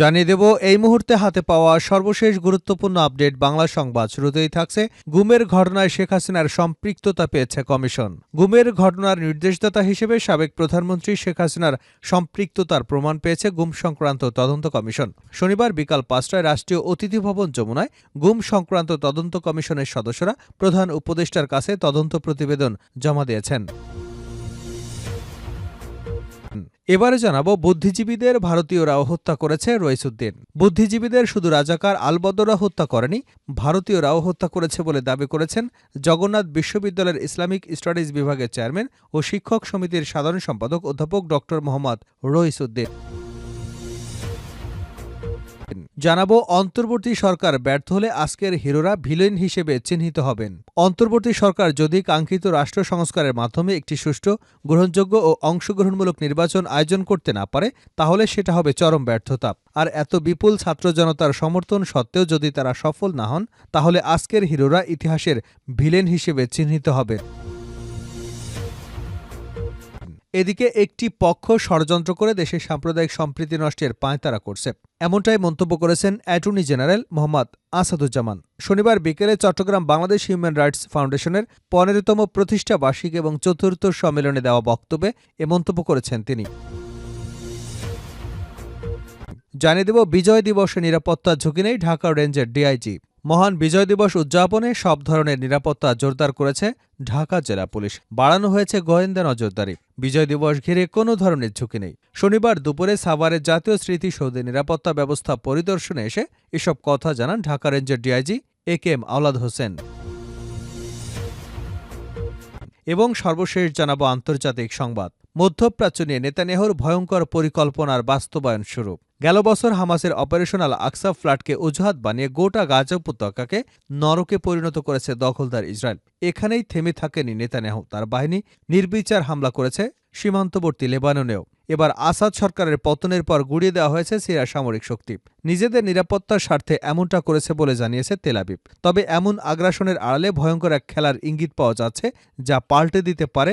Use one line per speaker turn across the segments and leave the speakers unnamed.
জানিয়ে দেব, এই মুহূর্তে হাতে পাওয়া সর্বশেষ গুরুত্বপূর্ণ আপডেট বাংলা সংবাদ শুরুতেই থাকছে। গুমের ঘটনায় শেখ হাসিনার সম্পৃক্ততা পেয়েছে কমিশন। গুমের ঘটনার নির্দেশদাতা হিসেবে সাবেক প্রধানমন্ত্রী শেখ হাসিনার সম্পৃক্ততার প্রমাণ পেয়েছে গুম সংক্রান্ত তদন্ত কমিশন। শনিবার বিকাল পাঁচটায় রাষ্ট্রীয় অতিথি ভবন যমুনায় গুম সংক্রান্ত তদন্ত কমিশনের সদস্যরা প্রধান উপদেষ্টার কাছে তদন্ত প্রতিবেদন জমা দিয়েছেন। এবারে জানাব, বুদ্ধিজীবীদের ভারতীয়রাও হত্যা করেছে রইসুদ্দিন। বুদ্ধিজীবীদের শুধু রাজাকার আলবদরা হত্যা করেনি, ভারতীয়রাও হত্যা করেছে বলে দাবি করেছেন জগন্নাথ বিশ্ববিদ্যালয়ের ইসলামিক স্টাডিজ বিভাগের চেয়ারম্যান ও শিক্ষক সমিতির সাধারণ সম্পাদক অধ্যাপক ড মোহাম্মদ রইসুদ্দিন। জানাব, অন্তর্বর্তী সরকার ব্যর্থ হলে আজকের হিরোরা ভিলেন হিসেবে চিহ্নিত হবেন। অন্তর্বর্তী সরকার যদি কাঙ্ক্ষিত রাষ্ট্র সংস্কারের মাধ্যমে একটি সুষ্ঠু, গ্রহণযোগ্য ও অংশগ্রহণমূলক নির্বাচন আয়োজন করতে না পারে, তাহলে সেটা হবে চরম ব্যর্থতা। আর এত বিপুল ছাত্র জনতার সমর্থন সত্ত্বেও যদি তারা সফল না হন, তাহলে আজকের হিরোরা ইতিহাসের ভিলেন হিসেবে চিহ্নিত হবেন এদিকে একটি পক্ষ ষড়যন্ত্র করে দেশের সাম্প্রদায়িক সম্প্রীতি নষ্টের পায়তারা করছে। এমনটাই মন্তব্য করেছেন অ্যাটর্নি জেনারেল মোহাম্মদ আসাদুজ্জামান। শনিবার বিকেলে চট্টগ্রাম বাংলাদেশ হিউম্যান রাইটস ফাউন্ডেশনের পনেরোতম প্রতিষ্ঠা বার্ষিক এবং চতুর্থ সম্মেলনে দেওয়া বক্তব্যে এ মন্তব্য করেছেন তিনি। জানিয়ে দেব, বিজয় দিবসে নিরাপত্তা ঝুঁকি নেই ঢাকা রেঞ্জের ডিআইজি। মহান বিজয় দিবস উদযাপনে সব ধরনের নিরাপত্তা জোরদার করেছে ঢাকা জেলা পুলিশ। বাড়ানো হয়েছে গোয়েন্দা নজরদারি। বিজয় দিবস ঘিরে কোনো ধরনের ঝুঁকি নেই। শনিবার দুপুরে সাভারের জাতীয় স্মৃতিসৌধে নিরাপত্তা ব্যবস্থা পরিদর্শনে এসে এসব কথা জানান ঢাকা রেঞ্জের DIG A K M Awlad Hossain. এবং সর্বশেষ জানাব আন্তর্জাতিক সংবাদ। মধ্যপ্রাচ্য নিয়ে নেতানেহর ভয়ঙ্কর পরিকল্পনার বাস্তবায়ন শুরু। গেল বছর হামাসের অপারেশনাল আকসা ফ্ল্যাটকে অজুহাত বানিয়ে গোটা গাজা উপত্যকাকে নরকে পরিণত করেছে দখলদার ইসরায়েল। এখানেই থেমে থাকেনি নেতানেহু তার বাহিনী নির্বিচার হামলা করেছে সীমান্তবর্তী লেবাননেও। এবার আসাদ সরকারের পতনের পর গুড়িয়ে দেওয়া হয়েছে সিরিয়ার সামরিক শক্তি। নিজেদের নিরাপত্তার স্বার্থে এমনটা করেছে বলে জানিয়েছে তেলাবিব তবে এমন আগ্রাসনের আড়ালে ভয়ঙ্কর এক খেলার ইঙ্গিত পাওয়া যাচ্ছে, যা পাল্টে দিতে পারে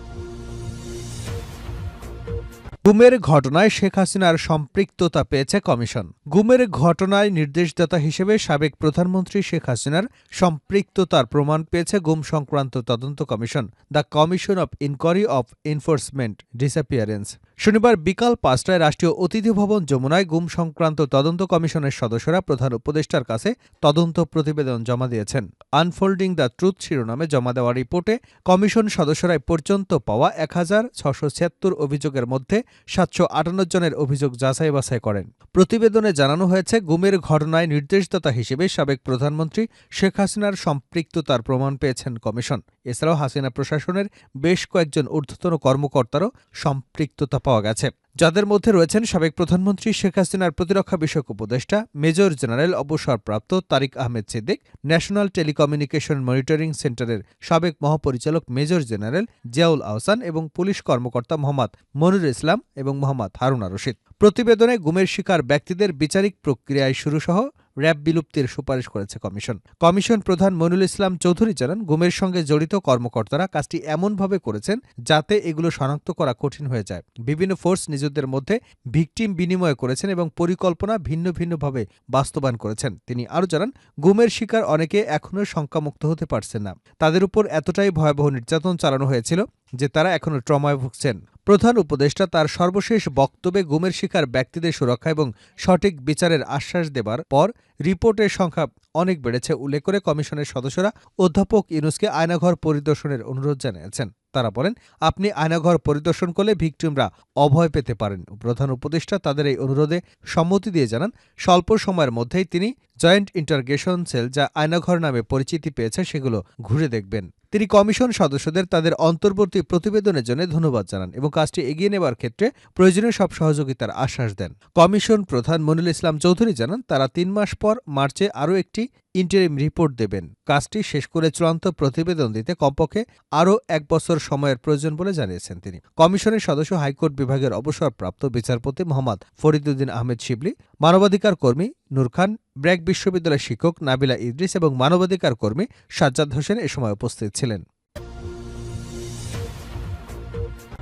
গুমের ঘটনায় শেখ হাসিনার সম্পৃক্ততা পেয়েছে কমিশন। গুমের ঘটনায় নির্দেশদাতা হিসেবে সাবেক প্রধানমন্ত্রী শেখ হাসিনার সম্পৃক্ততার প্রমাণ পেয়েছে গুম সংক্রান্ত তদন্ত commission, the commission of inquiry of enforcement, disappearance. শনিবার বিকাল পাঁচটায় রাষ্ট্রীয় অতিথি ভবন যমুনায় গুম সংক্রান্ত তদন্ত কমিশনের সদস্যরা প্রধান উপদেষ্টার কাছে তদন্ত প্রতিবেদন জমা দিয়েছেন। আনফোল্ডিং দ্য ট্রুথ শিরোনামে জমা দেওয়া রিপোর্টে কমিশন সদস্যরা পর্যন্ত পাওয়া এক হাজার ছশো ছিয়াত্তর অভিযোগের মধ্যে সাতশো আটান্ন জনের অভিযোগ যাচাই বাছাই করেন। প্রতিবেদনে জানানো হয়েছে, গুমের ঘটনায় নির্দেশদাতা হিসেবে সাবেক প্রধানমন্ত্রী শেখ হাসিনার সম্পৃক্ততার প্রমাণ পেয়েছেন কমিশন। এছাড়াও হাসিনা প্রশাসনের বেশ কয়েকজন ঊর্ধ্বতন কর্মকর্তারও সম্পৃক্ততা পাওয়া গেছে। যাদের মধ্যে রয়েছেন সাবেক প্রধানমন্ত্রী শেখ হাসিনার প্রতিরক্ষা বিষয়ক উপদেষ্টা, মেজর জেনারেল অবসরপ্রাপ্ত Tariq Ahmed Siddique, national telecommunication monitoring সেন্টারের সাবেক মহাপরিচালক মেজর জেনারেল জিয়াউল আহসান এবং পুলিশ কর্মকর্তা মোহাম্মদ মনির ইসলাম এবং মোহাম্মদ হারুনা রশিদ প্রতিবেদনে গুমের শিকার ব্যক্তিদের বিচারিক প্রক্রিয়ায় শুরুসহ র্যাব বিলুপ্তির সুপারিশ করেছে কমিশন। কমিশন প্রধান মনুল ইসলাম চৌধুরী জানান গুমের সঙ্গে জড়িত কর্মকর্তারা কাজটি এমনভাবে করেছেন যাতে এগুলো শনাক্ত করা কঠিন হয়ে যায়। বিভিন্ন ফোর্স নিজেদের মধ্যে ভিকটিম বিনিময় করেছেন এবং পরিকল্পনা ভিন্ন ভিন্নভাবে বাস্তবায়ন করেছেন। তিনি আরও জানান গুমের শিকার অনেকে এখনও শঙ্কামুক্ত হতে পারছেন না। তাদের উপর এতটাই ভয়াবহ নির্যাতন চালানো হয়েছিল যে তারা এখনও ট্রমায় ভুগছেন। প্রধান উপদেষ্টা তার সর্বশেষ বক্তব্যে গুমের শিকার ব্যক্তিদের সুরক্ষা এবং সঠিক বিচারের আশ্বাস দেবার পর রিপোর্টের সংখ্যা অনেক বেড়েছে উল্লেখ করে কমিশনের সদস্যরা অধ্যাপক ইউনুসকে আয়নাঘর পরিদর্শনের অনুরোধ জানিয়েছেন। তারা বলেন, আপনি আয়নাঘর পরিদর্শন করলে ভিকটিমরা অভয় পেতে পারেন। প্রধান উপদেষ্টা তাদের এই অনুরোধে সম্মতি দিয়ে জানান, স্বল্প সময়ের মধ্যেই তিনি জয়েন্ট ইন্টারগেশন সেল যা আয়নাঘর নামে পরিচিতি পেয়েছে সেগুলো ঘুরে দেখবেন। তিনি কমিশন সদস্যদের তাদের অন্তর্বর্তী প্রতিবেদনের জন্য ধন্যবাদ জানান এবং কাজটি এগিয়ে নেবার ক্ষেত্রে প্রয়োজনীয় সব সহযোগিতার আশ্বাস দেন। কমিশন প্রধান মনিরুল ইসলাম চৌধুরী জানান, তারা তিন মাস পর মার্চে আরও একটি ইন্টারিম রিপোর্ট দেবেন। কাজটি শেষ করে চূড়ান্ত প্রতিবেদন দিতে কমপক্ষে আরও এক বছর সময়ের প্রয়োজন বলে জানিয়েছেন তিনি। কমিশনের সদস্য হাইকোর্ট বিভাগের অবসরপ্রাপ্ত বিচারপতি মোহাম্মদ ফরিদুদ্দিন আহমেদ শিবলি, মানবাধিকার কর্মী নূর খান, ব্র্যাক বিশ্ববিদ্যালয়ের শিক্ষক নাবিলা ইদ্রিস এবং মানবাধিকার কর্মী সাজ্জাদ হোসেন এ সময় উপস্থিত ছিলেন।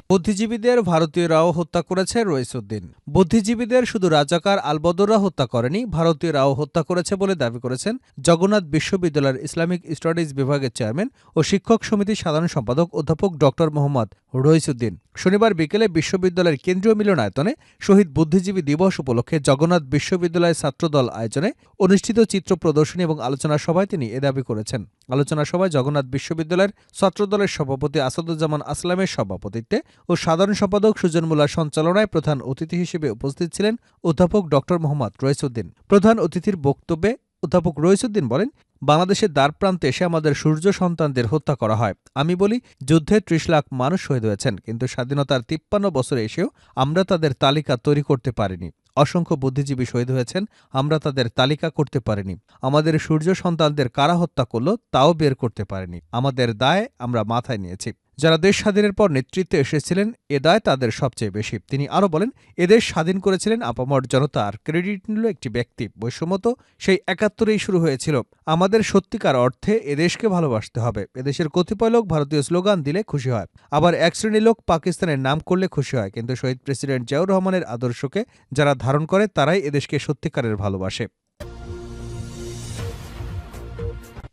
বুদ্ধিজীবীদের ভারতীয়রাও হত্যা করেছে রইসুদ্দিন। বুদ্ধিজীবীদের শুধু রাজাকার আলবদররা হত্যা করেনি, ভারতীয়রাও হত্যা করেছে বলে দাবি করেছেন জগন্নাথ বিশ্ববিদ্যালয়ের ইসলামিক স্টাডিজ বিভাগের চেয়ারম্যান ও শিক্ষক সমিতির সাধারণ সম্পাদক অধ্যাপক ড. মোহাম্মদ রইসুদ্দিন। শনিবার বিকেলে বিশ্ববিদ্যালয়ের কেন্দ্রীয় মিলনায়তনে শহীদ বুদ্ধিজীবী দিবস উপলক্ষে জগন্নাথ বিশ্ববিদ্যালয়ের ছাত্রদল আয়োজনে অনুষ্ঠিত চিত্র প্রদর্শনী এবং আলোচনা সভায় তিনি এ দাবি করেছেন। আলোচনা সভায় জগন্নাথ বিশ্ববিদ্যালয়ের ছাত্রদলের সভাপতি আসাদুজ্জামান আসলামের সভাপতিত্বে ও সাধারণ সম্পাদক সুজন মুল্লার সঞ্চালনায় প্রধান অতিথি হিসেবে উপস্থিত ছিলেন অধ্যাপক ড মোহাম্মদ রইসুদ্দিন। প্রধান অতিথির বক্তব্যে অধ্যাপক রইসুদ্দিন বলেন, বাংলাদেশের দ্বারপ্রান্তে এসে আমাদের সূর্য সন্তানদের হত্যা করা হয়। আমি বলি, যুদ্ধে ত্রিশ লাখ মানুষ শহীদ হয়েছেন, কিন্তু স্বাধীনতার তিপ্পান্ন বছরে এসেও আমরা তাদের তালিকা তৈরি করতে পারিনি। অসংখ্য বুদ্ধিজীবী শহীদ হয়েছেন, আমরা তাদের তালিকা করতে পারিনি। আমাদের সূর্য সন্তানদের কারা হত্যা করল, তাও বের করতে পারিনি। আমাদের দায় আমরা মাথায় নিয়েছি। যারা দেশ স্বাধীনের পর নেতৃত্বে এসেছিলেন, এ দায় তাদের সবচেয়ে বেশি। তিনি আরও বলেন এদেশ স্বাধীন করেছিলেন আপামর জনতা আর ক্রেডিট নিল একটি ব্যক্তি। বৈষম্যত সেই একাত্তরেই শুরু হয়েছিল। আমাদের সত্যিকার অর্থে এদেশকে ভালোবাসতে হবে। এদেশের কতিপয় লোক ভারতীয় স্লোগান দিলে খুশি হয়। আবার এক শ্রেণির লোক পাকিস্তানের নাম করলে খুশি হয়। কিন্তু শহীদ প্রেসিডেন্ট জিয়াউর রহমানের আদর্শকে যারা ধারণ করে, তারাই এদেশকে সত্যিকারের ভালোবাসে।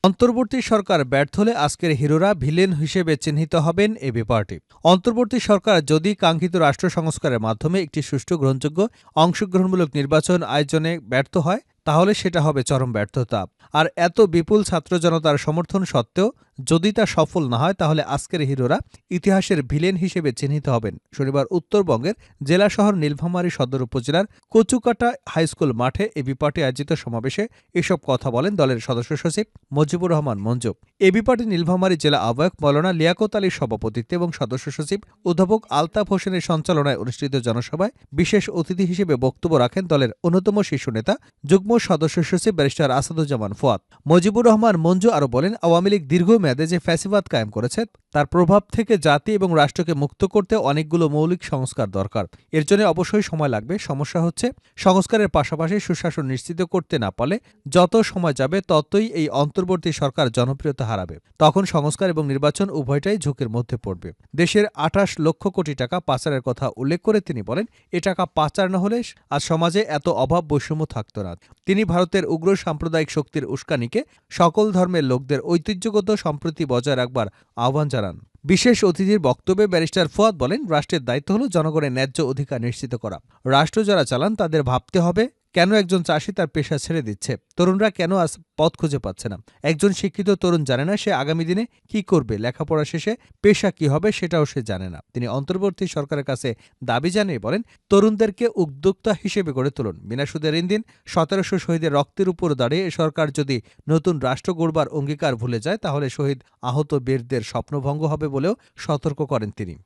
অন্তর্বর্তী সরকার ব্যর্থ হলে আজকের হিরোরা ভিলেন হিসেবে চিহ্নিত হবেন এবি পার্টি। অন্তর্বর্তী সরকার যদি কাঙ্ক্ষিত রাষ্ট্র সংস্কারের মাধ্যমে একটি সুষ্ঠু গ্রহণযোগ্য, অংশগ্রহণমূলক নির্বাচন আয়োজনে ব্যর্থ হয় তাহলে সেটা হবে চরম ব্যর্থতা। আর এত বিপুল ছাত্র জনতার সমর্থন সত্ত্বেও যদি তা সফল না হয়, তাহলে আজকের হিরোরা ইতিহাসের ভিলেন হিসেবে চিহ্নিত হবেন। শনিবার উত্তরবঙ্গের জেলা শহর নীলফামারী সদর উপজেলার কচুকাটা হাইস্কুল মাঠে এবি পার্টি আয়োজিত সমাবেশে এসব কথা বলেন দলের সদস্য সচিব Mojibur Rahman Manju. A B party Nilphamari জেলা আহ্বায়ক মৌলানা লিয়াকত আলীর সভাপতিত্বে এবং সদস্য সচিব অধ্যাপক আলতাফ হোসেনের সঞ্চালনায় অনুষ্ঠিত জনসভায় বিশেষ অতিথি হিসেবে বক্তব্য রাখেন দলের অন্যতম শীর্ষ নেতা যুগ্ম সদস্য সচিব ব্যারিস্টার আসাদুজ্জামান ফোয়াদ। মজিবুর রহমান মঞ্জু আরও বলেন, আওয়ামী লীগ দীর্ঘমেয়াদে যে ফ্যাসিবাদ কায়েম করেছে, তার প্রভাব থেকে জাতি এবং রাষ্ট্রকে মুক্ত করতে অনেকগুলো মৌলিক সংস্কার দরকার। এর জন্য অবশ্যই সময় লাগবে। সমস্যা হচ্ছে, সংস্কারের পাশাপাশি সুশাসন নিশ্চিত করতে না পারলে যত সময় যাবে, ততই এই অন্তর্বর্তী সরকার জনপ্রিয়তা হারাবে। তখন সংস্কার এবং নির্বাচন উভয়টাই ঝুঁকির মধ্যে পড়বে। দেশের আঠাশ লক্ষ কোটি টাকা পাচারের কথা উল্লেখ করে তিনি বলেন, এ টাকা পাচার না হলে আজ সমাজে এত অভাব বৈষম্য থাকত না। তিনি ভারতের উগ্র সাম্প্রদায়িক শক্তির উস্কানিকে সকল ধর্মের লোকদের ঐতিহ্যগত সম্প্রীতি বজায় রাখবার আহ্বান জানান। বিশেষ অতিথির বক্তব্যে ব্যারিস্টার ফুয়াদ বলেন, রাষ্ট্রের দায়িত্ব হল জনগণের ন্যায্য অধিকার নিশ্চিত করা। রাষ্ট্র যারা চালান, তাদের ভাবতে হবে কেন একজন চাষি তার পেশা ছেড়ে দিচ্ছে? তরুণরা কেন আজ পথ খুঁজে পাচ্ছে না? একজন শিক্ষিত তরুণ জানে না সে আগামী দিনে কি করবে, লেখাপড়া শেষে পেশা কি হবে সেটাও সে জানে না। তিনি অন্তর্বর্তী সরকারের কাছে দাবি জানিয়ে বলেন, তরুণদেরকে উদ্যোক্তা হিসেবে গড়ে তুলুন। বিনা সুদের ঋণ দিন, সতেরোশো শহীদের রক্তের উপর দাঁড়িয়ে সরকার যদি নতুন রাষ্ট্র গড়বার অঙ্গীকার ভুলে যায়, তাহলে শহীদ আহত বীরদের স্বপ্নভঙ্গ হবে বলেও সতর্ক করেন তিনি।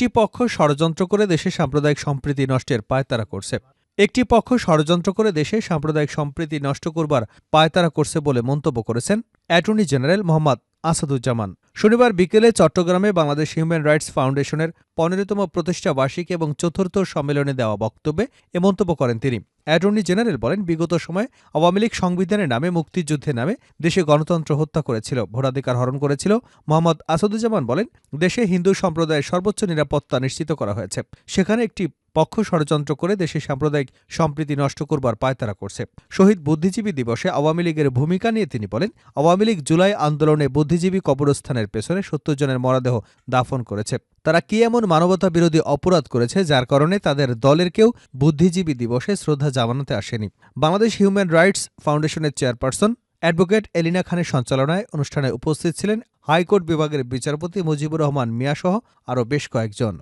একটি পক্ষ ষড়যন্ত্র করে দেশে সাম্প্রদায়িক সম্প্রীতি নষ্টের পায়তারা করছে। একটি পক্ষ ষড়যন্ত্র করে দেশে সাম্প্রদায়িক সম্প্রীতি নষ্ট করবার পায়তারা করছে বলে মন্তব্য করেছেন অ্যাটর্নি জেনারেল মোহাম্মদ আসাদুজ্জামান। শনিবার বিকেলে চট্টগ্রামে বাংলাদেশ হিউম্যান রাইটস ফাউন্ডেশনের পনেরোতম প্রতিষ্ঠা বার্ষিকী এবং চতুর্থ সম্মেলনে দেওয়া বক্তব্যে এ মন্তব্য করেন তিনি। অ্যাটর্নি জেনারেল বলেন, বিগত সময়ে আওয়ামী লীগ সংবিধানের নামে মুক্তিযুদ্ধের নামে দেশে গণতন্ত্র হত্যা করেছিল, ভোটাধিকার হরণ করেছিল। মোহাম্মদ আসাদুজ্জামান বলেন, দেশে হিন্দু সম্প্রদায়ের সর্বোচ্চ নিরাপত্তা নিশ্চিত করা হয়েছে। সেখানে একটি পক্ষ ষড়যন্ত্র করে দেশে সাম্প্রদায়িক সম্প্রীতি নষ্ট করবার পায়তারা করছে। শহীদ বুদ্ধিজীবী দিবসে আওয়ামী লীগের ভূমিকা নিয়ে তিনি বলেন, আওয়ামী লীগ জুলাই আন্দোলনে বুদ্ধিজীবী কবরস্থানের পেছনে সত্তর জনের মরদেহ দাফন করেছে। তারা কি এমন মানবতা বিরোধী অপরাধ করেছে যার কারণে তাদের দলের কেউ বুদ্ধিজীবী দিবসে শ্রদ্ধা জানাতে আসেনি? বাংলাদেশ হিউম্যান রাইটস ফাউন্ডেশনের চেয়ারপারসন অ্যাডভোকেট এলিনা খানের সঞ্চালনায় অনুষ্ঠানে উপস্থিত ছিলেন হাইকোর্ট বিভাগের বিচারপতি মুজিবুর রহমান মিয়াসহ আরও বেশ কয়েকজন।